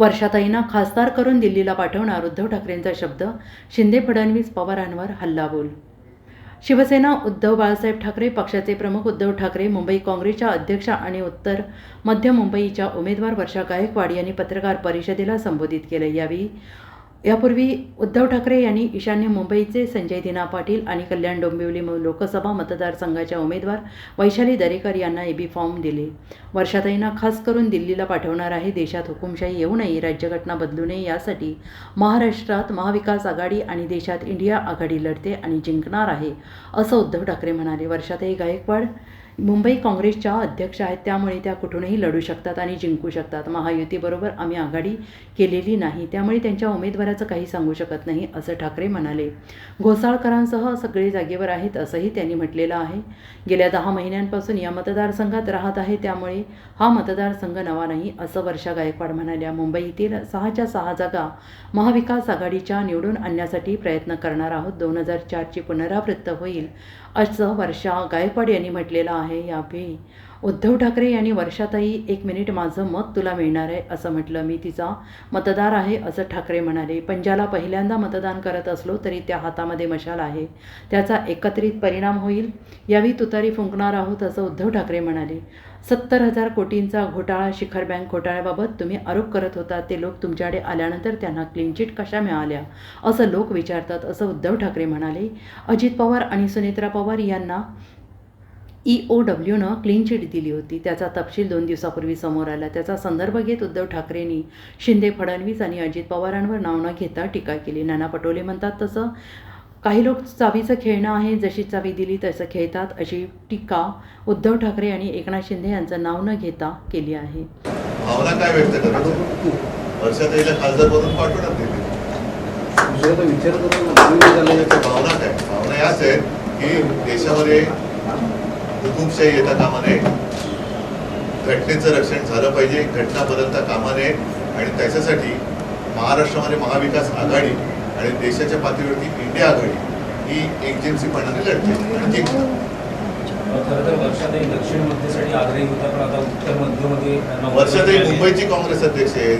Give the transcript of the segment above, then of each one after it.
वर्षाताईंना खासदार करून दिल्लीला पाठवणार उद्धव ठाकरेंचा शब्द शिंदे फडणवीस पवारांवर हल्लाबोल. शिवसेना उद्धव बाळासाहेब ठाकरे पक्षाचे प्रमुख उद्धव ठाकरे मुंबई काँग्रेसच्या अध्यक्षा आणि उत्तर मध्य मुंबईच्या उमेदवार वर्षा गायकवाड यांनी पत्रकार परिषदेला संबोधित केले. यावेळी यापूर्वी उद्धव ठाकरे यांनी ईशान्य मुंबईचे संजय दिना पाटील आणि कल्याण डोंबिवली लोकसभा मतदारसंघाच्या उमेदवार वैशाली दरेकर यांना एबी फॉर्म दिले. वर्षाताईंना खास करून दिल्लीला पाठवणार आहे. देशात हुकुमशाही येऊ नये. राज्यघटना बदलू नये. यासाठी महाराष्ट्रात महाविकास आघाडी आणि देशात इंडिया आघाडी लढते आणि जिंकणार आहे असं उद्धव ठाकरे म्हणाले. वर्षाताई गायकवाड मुंबई काँग्रेसच्या अध्यक्ष आहेत त्यामुळे त्या कुठूनही लढू शकतात आणि जिंकू शकतात. महायुतीबरोबर आम्ही आघाडी केलेली नाही त्यामुळे त्यांच्या उमेदवाराचं काही सांगू शकत नाही असं ठाकरे म्हणाले. घोसाळकरांसह सगळे जागेवर आहेत असंही त्यांनी म्हटलेलं आहे. गेल्या दहा महिन्यांपासून या मतदारसंघात राहत आहे त्यामुळे हा मतदारसंघ नवा नाही असं वर्षा गायकवाड म्हणाल्या. मुंबईतील सहाच्या सहा जागा महाविकास आघाडीच्या निवडून आणण्यासाठी प्रयत्न करणार आहोत. दोन हजार चारची पुनरावृत्त होईल असं वर्षा गायकवाड यांनी म्हटलेलं आहे. यावेळी उद्धव ठाकरे यांनी वर्षातही एक मिनिट माझं मत तुला मिळणार आहे असं म्हटलं. मी तिचा मतदार आहे असं ठाकरे म्हणाले. पंजाला पहिल्यांदा मतदान करत असलो तरी त्या हातामध्ये मशाल आहे. त्याचा एकत्रित परिणाम होईल यावी तुतारी फुंकणार आहोत असं उद्धव ठाकरे म्हणाले. सत्तर हजार कोटींचा घोटाळा शिखर बँक घोटाळ्याबाबत तुम्ही आरोप करत होता. ते लोक तुमच्याकडे आल्यानंतर त्यांना क्लीन चिट कशा मिळाल्या असं लोक विचारतात असं उद्धव ठाकरे म्हणाले. अजित पवार आणि सुनेत्रा पवार यांना ई ओ डब्ल्यूनं क्लीन चिट दिली होती. त्याचा तपशील दोन दिवसापूर्वी समोर आला. त्याचा संदर्भ घेत उद्धव ठाकरेंनी शिंदे फडणवीस आणि अजित पवारांवर नाव न घेता टीका केली. नाना पटोले म्हणतात तसं काही लोक चावीचं खेळणं आहे. जशी चावी दिली तसं खेळतात अशी टीका उद्धव ठाकरे आणि एकनाथ शिंदे यांचं नाव न घेता केली आहे. भावना काय व्यक्त भावना काय? भावना याच आहेत की देशामध्ये हुकुमशाही येता कामा नये घटनेचं रक्षण झालं पाहिजे घटना बदलता कामा नये आणि त्याच्यासाठी महाराष्ट्रामध्ये महाविकास आघाडी आणि देशाच्या पातळीवरती इंडिया आघाडी ही एकजिन्सीपणाने लढते आणि जिंकणार. खरं तर वर्षातही दक्षिण मध्यसाठी आग्रही होता पण आता उत्तर मध्यमध्ये. मुंबईची काँग्रेस अध्यक्ष आहे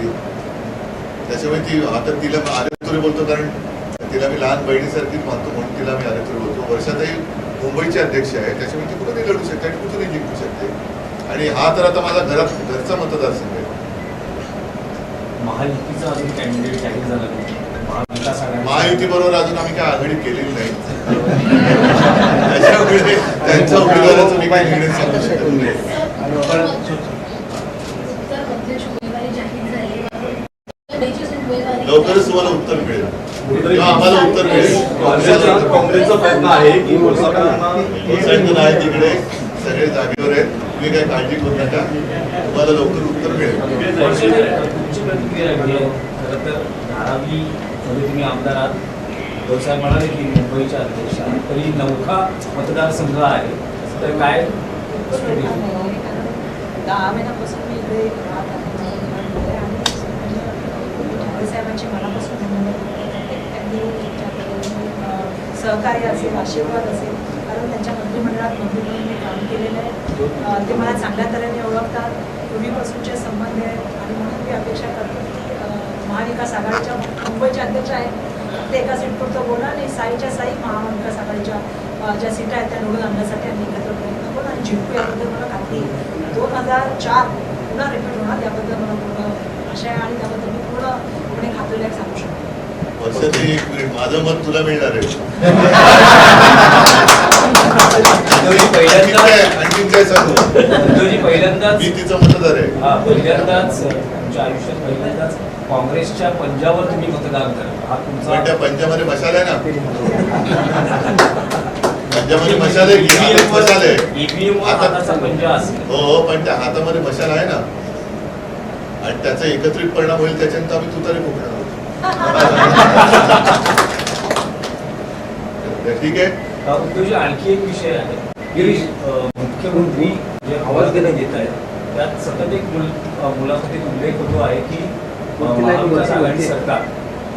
त्याच्यामुळे ती आता तिला आरेतुरी बोलतो कारण तिला मी लहान बहिणीसारखीच मानतो म्हणून तिला मी आरेतुरी बोलतो वर्षातही मुंबईची अध्यक्ष आहे त्याच्यामुळे ती कुठूनही लढू शकते आणि कुठूनही जिंकू शकते. आणि हा तर आता माझा घरात घरचा मतदारसंघ आहे. महायुतीचा अजून कॅन्डिडेट जाहीर झाला नाही. महायुती बरोबर अजून आम्ही काय आघाडी केलेली नाही. त्याच्यामुळे त्यांच्या उमेदवाराचं मी निर्णय सांगू शकत नाही. उमेदवारी लवकरच तुम्हाला उत्तर मिळेल. आम्हाला उत्तर मिळेल. काँग्रेसचा काँग्रेसचा प्रयत्न आहे की तिकडे. सगळे जागेवर आहेत. तुम्ही काय काळजी करू नका. तुम्हाला लवकर उत्तर मिळेल. वर्षाताई, तुमची प्रतिक्रिया वेगळी आहे खरं तर धारावी मध्ये तुम्ही आमदार आहात व्यवसाय म्हणाले की मुंबईच्या अध्यक्ष. तरी नौका मतदारसंघ आहे तर काय दहा महिन्यापासून मी इकडे राहत आहे आणि ठाकरे साहेबांची मनापासून धन्यवाद त्यांनी अं, सहकार्य असेल आशीर्वाद असेल कारण त्यांच्या मंत्रिमंडळात मंत्री म्हणून मी काम केलेलं आहे. ते मला चांगल्या तऱ्हेने ओळखतात. पूर्वीपासूनचे संबंध आहेत आणि म्हणून मी अपेक्षा करतो की महाविकास आघाडीच्या मुंबईच्या अध्यक्ष आहेत. ते एका सीटपुरतं बोला आणि साईच्या साई महाविकास आघाडीच्या ज्या सीटा आहेत त्या निवडून आणण्यासाठी आम्ही एकत्र प्रयत्न करू आणि जिंकू याबद्दल मला खात्री दोन हजार चार पुन्हा रिपीट होणार याबद्दल मला पूर्ण आशा आहे आणि त्याबद्दल मी पूर्ण एक मिनिट माझं मत तुला मिळणार आहे. आणखीन पहिल्यांदाच काय सांगू? पहिल्यांदाच मी तिचा मतदार आहे. हा पहिल्यांदाच तुमच्या आयुष्यात पहिल्यांदाच काँग्रेसच्या पंजावर तुम्ही मतदान करा हा पण तुमचा त्या पंजामध्ये मशाल आहे ना? पंजामध्ये मशाल आहे की हातात मशाल आहे ईव्हीएम हातात- हाताचा पंजा असेल. हो हो पण त्या हातामध्ये मशाल आहे ना. आणि त्याचा एकत्रित परिणाम होईल त्याच्यानंतर आम्ही तुतारी फुकणार आहोत. ठीक आहे. आणखी एक विषय आहे. अ, मुख्यमंत्री जे आवाज देण्यात येत आहेत त्यात सतत एक मुलाखतीत उल्लेख होतो आहे की महाविकास आघाडी सरकार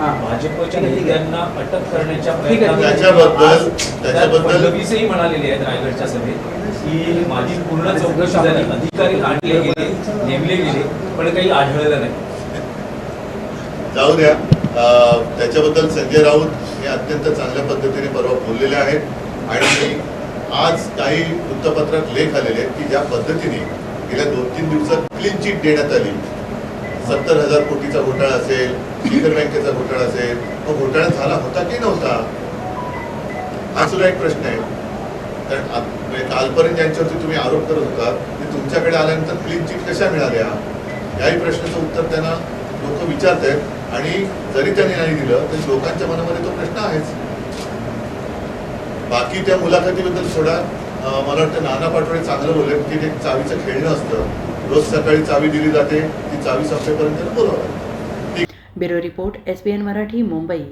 भाजपच्या नेत्यांना अटक करण्याच्या. प्रयत्नात त्याच्याबद्दल- म्हणालेले आहेत रायगडच्या सभेत की माझी पूर्ण चौकशी झाली. अधिकारी आणले गेले नेमले गेले पण काही आढळलं नाही. जाऊ द्या. त्याच्याबद्दल संजय राऊत हे अत्यंत चांगल्या पद्धतीने परवा बोललेले आहेत. आणि आज काही वृत्तपत्रात लेख आलेले आहेत की ज्या पद्धतीने गेल्या दोन तीन दिवसात क्लीन चिट देण्यात आली. सत्तर हजार कोटीचा घोटाळा असेल शिखर बँकेचा घोटाळा असेल तो घोटाळा झाला होता की नव्हता? हा सुद्धा एक प्रश्न आहे. कारण म्हणजे कालपर्यंत ज्यांच्यावरती तुम्ही आरोप करत होता ते तुमच्याकडे आल्यानंतर क्लीन चिट कशा मिळाल्या? याही प्रश्नाचं उत्तर त्यांना लोक विचारत आहेत आणि जरी त्यांनी नाही दिलं तरी लोकांच्या मनामध्ये तो प्रश्न आहेच. बाकी त्या मुलाखतीबद्दल थोडा मला वाटतं नाना पाटोळे चांगलं बोलले. की ते चावीचं खेळणं असतं. रोज सकाळी चावी दिली जाते. ती चावी संपेपर्यंत बोलावं ब्युरो रिपोर्ट एस मराठी मुंबई.